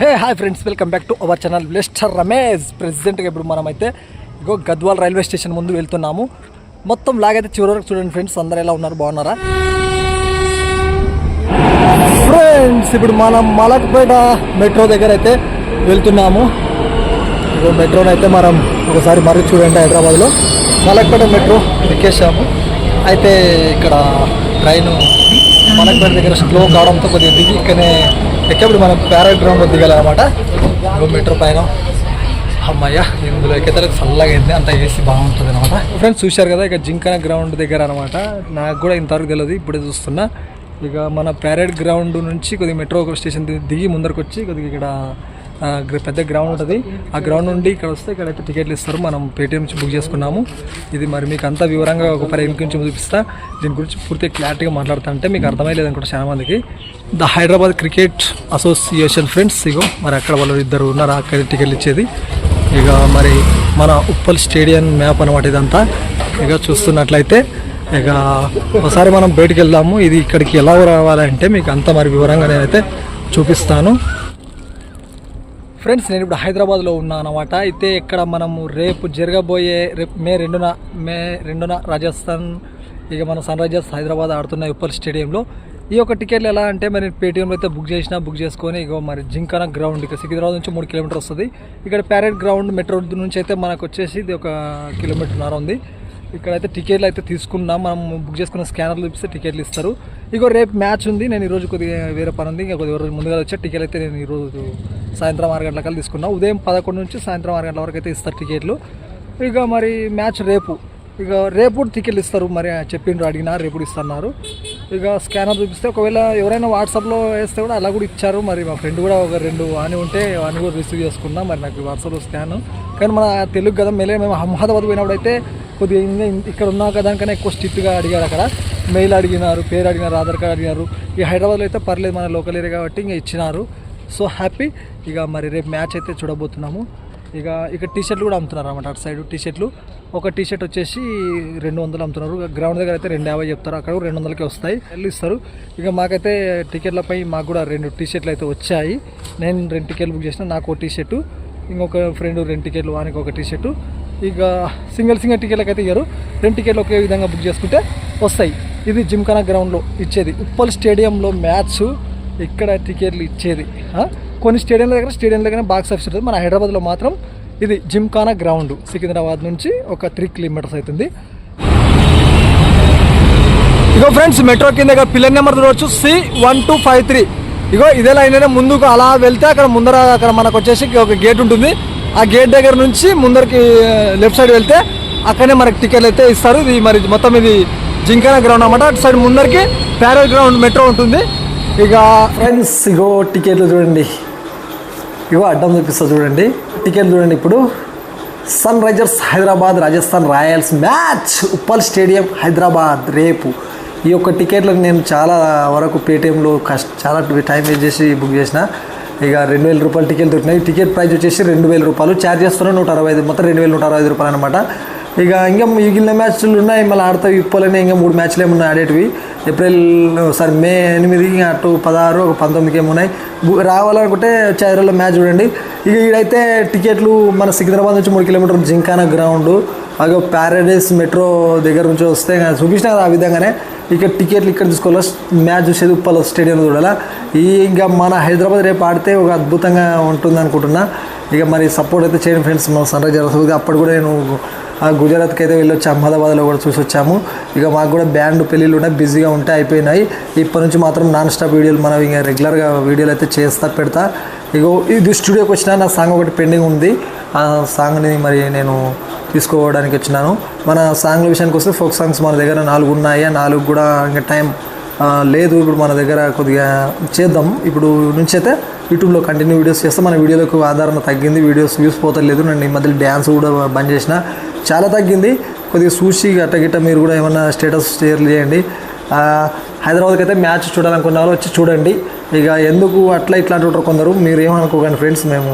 Hey hi friends welcome back to our channel. బ్లెస్టర్ Ramesh ప్రెసిడెంట్గా ఇప్పుడు మనమైతే ఇగో గద్వాల్ రైల్వే స్టేషన్ ముందు వెళ్తున్నాము. మొత్తం లాగైతే చివరి వరకు చూడండి ఫ్రెండ్స్ అందరు ఎలా ఉన్నారు బాగున్నారా? ఫ్రెండ్స్ ఇప్పుడు మనం మలక్పేట మెట్రో దగ్గర అయితే వెళ్తున్నాము. ఇగో మెట్రోని అయితే మనం ఒకసారి మరీ చూడండి హైదరాబాద్లో. మలక్పేట మెట్రో ఎక్కేసాము. అయితే ఇక్కడ ట్రైన్ మలక్పేట దగ్గర స్లో కావడంతో కొద్దిగా దిగి ఇక్కడనే ఎక్కేప్పుడు మనం ప్యారెడ్ గ్రౌండ్లో దిగాలన్నమాట. ఇగో మెట్రో పైన. అమ్మయ్య ఇందులో ఎక్కితే చల్లగా అయింది. అంత ఏసీ బాగుంటుంది అనమాట ఫ్రెండ్స్ చూశారు కదా ఇక జింకన గ్రౌండ్ దగ్గర అనమాట నాకు కూడా ఇంతవరకు తెలియదు ఇప్పుడే చూస్తున్నా. ఇక మన ప్యారెడ్ గ్రౌండ్ నుంచి కొద్దిగా మెట్రో స్టేషన్ దిగి ముందరకు వచ్చి కొద్దిగా ఇక్కడ పెద్ద గ్రౌండ్ ఉంటుంది. ఆ గ్రౌండ్ నుండి ఇక్కడ వస్తే ఇక్కడైతే టికెట్లు ఇస్తారు. మనం పేటీఎం నుంచి బుక్ చేసుకున్నాము. ఇది మరి మీకు అంతా వివరంగా ఒక పది నుంచి చూపిస్తా. దీని గురించి పూర్తిగా క్లారిటీగా మాట్లాడుతా అంటే మీకు అర్థమయ్యలేదు అనుకుంటా చాలా మందికి. The Hyderabad cricket association friends ఇగో మరి అక్కడ వాళ్ళు ఇద్దరు ఉన్నారు. అక్కడ టికెట్లు ఇచ్చేది. ఇక మరి మన ఉప్పల్ స్టేడియం మ్యాప్ అనమాట ఇదంతా. ఇక చూస్తున్నట్లయితే ఇక ఒకసారి మనం బయటకు వెళ్దాము. ఇది ఇక్కడికి ఎలా రావాలంటే మీకు అంత మరి వివరంగా నేనైతే చూపిస్తాను. ఫ్రెండ్స్ నేను ఇప్పుడు హైదరాబాద్లో ఉన్నానమాట అనమాట అయితే ఇక్కడ మనము రేపు జరగబోయే రేపు మే రెండున మే రెండున రాజస్థాన్ ఇక మన సన్ రైజర్స్ హైదరాబాద్ ఆడుతున్న ఉప్పల్ స్టేడియంలో. ఈ యొక్క టికెట్లు ఎలా అంటే మరి పేటీఎంలో అయితే బుక్ చేసినా బుక్ చేసుకొని ఇక మరి జింకన గ్రౌండ్ ఇక సికింద్రాబాద్ నుంచి మూడు కిలోమీటర్ వస్తుంది. ఇక్కడ ప్యారెడ్ గ్రౌండ్ మెట్రో నుంచి అయితే మనకు వచ్చేసి ఇది ఒక కిలోమీటర్న్నర ఉంది. ఇక్కడైతే టికెట్లు అయితే తీసుకున్నాం మనం బుక్ చేసుకున్న స్కానర్లు చూపిస్తే టికెట్లు ఇస్తారు. ఇగో రేపు మ్యాచ్ ఉంది. నేను ఈరోజు కొద్దిగా వేరే పని ఉంది. ఇంకా కొద్దిగా రోజు ముందుగా వచ్చే టికెట్ అయితే నేను ఈరోజు సాయంత్రం ఆరు గంటల కల్లా తీసుకున్నా. ఉదయం పదకొండు నుంచి సాయంత్రం ఆరు గంటల వరకు అయితే ఇస్తారు టికెట్లు. ఇక మరి మ్యాచ్ రేపు. ఇక రేపు టికెట్లు ఇస్తారు. మరి చెప్పిండ్రు అడిగినా రేపు ఇస్తున్నారు. ఇక స్కానర్ చూపిస్తే ఒకవేళ ఎవరైనా వాట్సాప్లో వేస్తే కూడా అలా కూడా ఇచ్చారు. మరి మా ఫ్రెండ్ కూడా ఒక రెండు అని ఉంటే అని కూడా రిసీవ్ చేసుకున్నా. మరి నాకు వాట్సాప్లో స్కాన్. కానీ మన తెలుగు కదా మెయిల్ మేము అహ్మదాబాద్ పోయినప్పుడు అయితే కొద్దిగా ఇక్కడ ఉన్నా దానికన్నా ఎక్కువ స్ట్రిక్ట్గా అడిగారు అక్కడ. మెయిల్ అడిగినారు పేరు అడిగినారు ఆధార్ కార్డ్ అడిగినారు. ఈ హైదరాబాద్లో అయితే పర్లేదు మన లోకల్ ఏరియా కాబట్టి ఇంకా ఇచ్చినారు. So happy. ఇక మరి రేపు మ్యాచ్ అయితే చూడబోతున్నాము. ఇక ఇక టీ షర్ట్లు కూడా అమ్ముతున్నారు అనమాట అటు సైడ్ టీ షర్ట్లు ఒక టీ షర్ట్ వచ్చేసి రెండు వందలు అమ్ముతున్నారు. గ్రౌండ్ దగ్గర అయితే రెండు యాభై చెప్తారు. అక్కడ రెండు వందలకి వస్తాయి. వెళ్ళి ఇస్తారు. ఇక మాకైతే టికెట్లపై మాకు కూడా రెండు టీ షర్ట్లు అయితే వచ్చాయి. నేను రెండు టికెట్లు బుక్ చేసిన నాకు ఒక టీ షర్టు ఇంకొక ఫ్రెండ్ రెండు టికెట్లు వానికి ఒక టీ షర్టు ఇక సింగిల్ సింగిల్ టికెట్లకి అయితే ఇయ్యరు. రెండు టికెట్లు ఒకే విధంగా బుక్ చేసుకుంటే వస్తాయి. ఇది జిమ్ఖానా గ్రౌండ్లో ఇచ్చేది. ఉప్పల్ స్టేడియంలో మ్యాచ్ ఇక్కడ టికెట్లు ఇచ్చేది. కొన్ని స్టేడియంల దగ్గర స్టేడియం దగ్గర బాక్స్ ఆఫీస్ ఉంటుంది. మన హైదరాబాద్లో మాత్రం ఇది జిమ్ఖానా గ్రౌండ్. సికింద్రాబాద్ నుంచి ఒక త్రీ కిలోమీటర్స్ అవుతుంది. ఇగో ఫ్రెండ్స్ మెట్రో కింద పిల్లర్ నెంబర్ చూడవచ్చు C one two five three ఇగో ఇదే లైన్ ముందుకు అలా వెళ్తే అక్కడ ముందర అక్కడ మనకు వచ్చేసి ఒక గేట్ ఉంటుంది. ఆ గేట్ దగ్గర నుంచి ముందరికి లెఫ్ట్ సైడ్ వెళ్తే అక్కడనే మనకి టికెట్లు అయితే ఇస్తారు. ఇది మరి మొత్తం ఇది జింకానా గ్రౌండ్ అన్నమాట. అటు సైడ్ ముందరికి ప్యారల్ గ్రౌండ్ మెట్రో ఉంటుంది. ఇక ఫ్రెండ్స్ ఇగో టికెట్లు చూడండి. ఇగో అడ్డం చూపిస్తా చూడండి. టికెట్ చూడండి ఇప్పుడు. Sunrisers Hyderabad Rajasthan Royals match Uppal stadium Hyderabad రేపు. ఈ యొక్క టికెట్లకు నేను చాలా వరకు పేటీఎంలో కష్ట చాలా టైం వేస్ట్ చేసి బుక్ చేసిన. ఇక రెండు వేల రూపాయలు టికెట్ దొరికినాయి. టికెట్ ప్రైస్ వచ్చేసి రెండు వేల రూపాయలు. ఛార్జ్ చేస్తున్నా నూట అరవై ఐదు మొత్తం రెండు వేల నూట అరవై ఐదు రూపాయలు అనమాట ఇక ఇంకా మిగిలిన మ్యాచ్లు ఉన్నాయి. మళ్ళీ ఆడతాయి ఇప్పలనే ఇంకా మూడు మ్యాచ్లు ఏమన్నా ఆడేటివి. ఏప్రిల్ సారీ మే ఎనిమిది అటు పదహారు ఒక పంతొమ్మిదికి ఏమి ఉన్నాయి. రావాలనుకుంటే చైరాలో మ్యాచ్ చూడండి. ఇక ఈడైతే టికెట్లు మన సికింద్రాబాద్ నుంచి మూడు కిలోమీటర్లు జింకానా గ్రౌండ్ అలాగే ప్యారడైస్ మెట్రో దగ్గర నుంచి వస్తే చూపించిన కదా ఆ విధంగానే. ఇక టికెట్లు ఇక్కడ తీసుకోవాలి? మ్యాచ్ చూసేది ఉప్పాల స్టేడియం చూడాలా? ఈ ఇంకా మన హైదరాబాద్ రేపు ఆడితే ఒక అద్భుతంగా ఉంటుంది అనుకుంటున్నా ఇక మరి సపోర్ట్ అయితే చేయండి ఫ్రెండ్స్ మన సన్ రైజర్స్. అప్పుడు కూడా నేను గుజరాత్కి అయితే వెళ్ళొచ్చి అహ్మదాబాద్లో కూడా చూసి వచ్చాము ఇక మాకు కూడా బ్యాండ్ పెళ్ళిళ్ళు ఉన్నాయి బిజీగా ఉంటే అయిపోయినాయి. ఇప్పటి నుంచి మాత్రం నాన్ స్టాప్ వీడియోలు మనం ఇంకా రెగ్యులర్గా వీడియోలు అయితే చేస్తా పెడతా. ఇగో ఇది స్టూడియోకి వచ్చిన నా సాంగ్ ఒకటి పెండింగ్ ఉంది. ఆ సాంగ్ని మరి నేను తీసుకోవడానికి వచ్చినాను. మన సాంగ్ల విషయానికి వస్తే ఫోక్ సాంగ్స్ మన దగ్గర నాలుగు ఉన్నాయి. ఆ నాలుగు కూడా ఇంకా టైం లేదు. ఇప్పుడు మన దగ్గర కొద్దిగా చేద్దాం. ఇప్పుడు నుంచి అయితే యూట్యూబ్లో కంటిన్యూ వీడియోస్ చేస్తే మన వీడియోలకు ఆధారణ తగ్గింది వీడియోస్ వ్యూస్ పోతలేదు నేను ఈ మధ్యలో డ్యాన్స్ కూడా బంద్ చేసిన. చాలా తగ్గింది. కొద్దిగా చూసి గట్ట గిట్ట మీరు కూడా ఏమన్నా స్టేటస్ షేర్ చేయండి. హైదరాబాద్కి అయితే మ్యాచ్ చూడాలనుకున్న వాళ్ళు వచ్చి చూడండి. ఇక ఎందుకు అట్లా ఇట్లా అంటుంటారు కొందరు మీరు ఏమనుకోకండి ఫ్రెండ్స్ మేము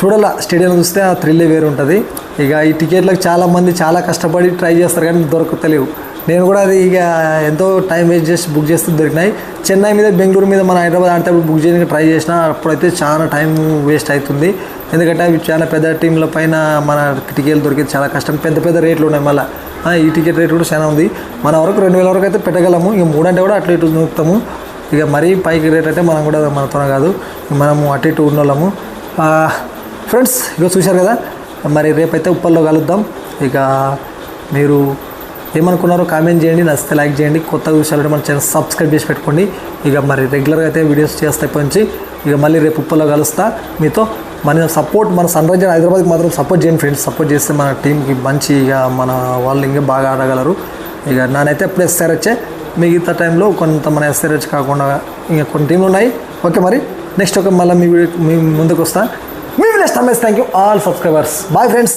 చూడాల. స్టేడియం చూస్తే ఆ థ్రిల్లే వేరు ఉంటుంది ఇక ఈ టికెట్లకు చాలా మంది చాలా కష్టపడి ట్రై చేస్తారు కానీ దొరకతలేవు. నేను కూడా అది ఇక ఎంతో టైం వేస్ట్ చేసి బుక్ చేస్తూ దొరికినాయి. చెన్నై మీద బెంగళూరు మీద మన హైదరాబాద్ అంటే బుక్ చేయడానికి ట్రై చేసిన అప్పుడైతే చాలా టైం వేస్ట్ అవుతుంది. ఎందుకంటే అవి చాలా పెద్ద టీంల పైన మన టికెట్లు దొరికేది చాలా కష్టం. పెద్ద పెద్ద రేట్లు ఉన్నాయి మళ్ళీ. ఈ టికెట్ రేట్ కూడా చాలా ఉంది. మన వరకు రెండు వేల వరకు అయితే పెట్టగలము. ఇక మూడు అంటే కూడా అట్లా ఇటు నూపుతాము ఇక మరీ పైకి రేట్ అంటే మనం కూడా మనతో కాదు. మనము అటు ఇటు ఉన్నోళ్ళము. ఫ్రెండ్స్ ఇక చూశారు కదా? మరి రేపైతే ఉప్పల్లో కలుద్దాం. ఇక మీరు ఏమనుకున్నారో కామెంట్ చేయండి నచ్చితే లైక్ చేయండి కొత్తగా చూసారంటే మన ఛానల్ సబ్స్క్రైబ్ చేసి పెట్టుకోండి. ఇక మరి రెగ్యులర్గా అయితే వీడియోస్ చేస్తే పంచి ఇక మళ్ళీ రేపు ఉప్పలో కలుస్తా. మీతో మన సపోర్ట్ మన సన్ రైజర్ హైదరాబాద్కి మాత్రం సపోర్ట్ చేయండి ఫ్రెండ్స్ సపోర్ట్ చేస్తే మన టీంకి మంచి ఇక మన వాళ్ళు ఇంకా బాగా ఆడగలరు. ఇక నానైతే ఎప్పుడు ఎస్ఆర్హెచ్చే మిగతా టైంలో కొంత మన ఎస్ఆర్హెచ్ కాకుండా ఇంకా కొన్ని టీంలు ఉన్నాయి. ఓకే మరి? నెక్స్ట్ ఒక మళ్ళీ మీ మీ ముందుకు వస్తా. మీ next thank you all subscribers bye friends